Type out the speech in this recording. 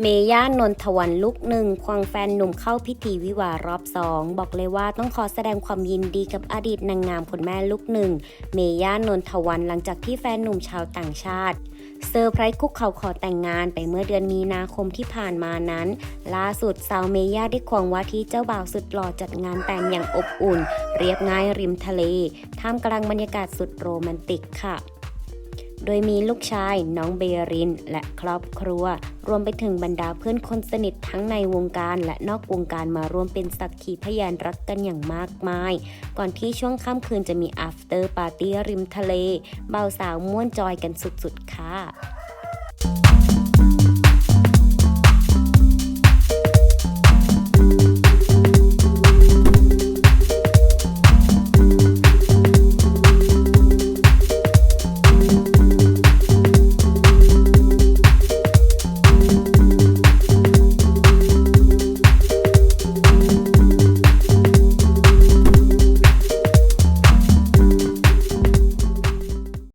เมย่านนทวันลูกหนึ่งควงแฟนหนุ่มเข้าพิธีวิวารอบสองบอกเลยว่าต้องขอแสดงความยินดีกับอดีตนางงามคุณแม่ลูกหนึ่ง เมย่านนทวันหลังจากที่แฟนหนุ่มชาวต่างชาติเซอร์ไพรส์คุกเข่าขอแต่งงานไปเมื่อเดือนมีนาคมที่ผ่านมานั้น ล่าสุดสาวเมย่าได้ควงว่าที่เจ้าบ่าวสุดหล่อจัดงานแต่งอย่างอบอุ่น เรียบง่ายริมทะเล ท่ามกลางบรรยากาศสุดโรแมนติกค่ะ โดยมีลูกชายน้องเบริน และครอบครัว รวมไปถึงบรรดาเพื่อนคนสนิททั้งในวงการและนอกวงการมาร่วมเป็นสักขีพยานรักกันอย่างมากมาย ก่อนที่ช่วงค่ำคืนจะมี after party ริมทะเล เบาสาวม่วนจอยกันสุดๆค่ะ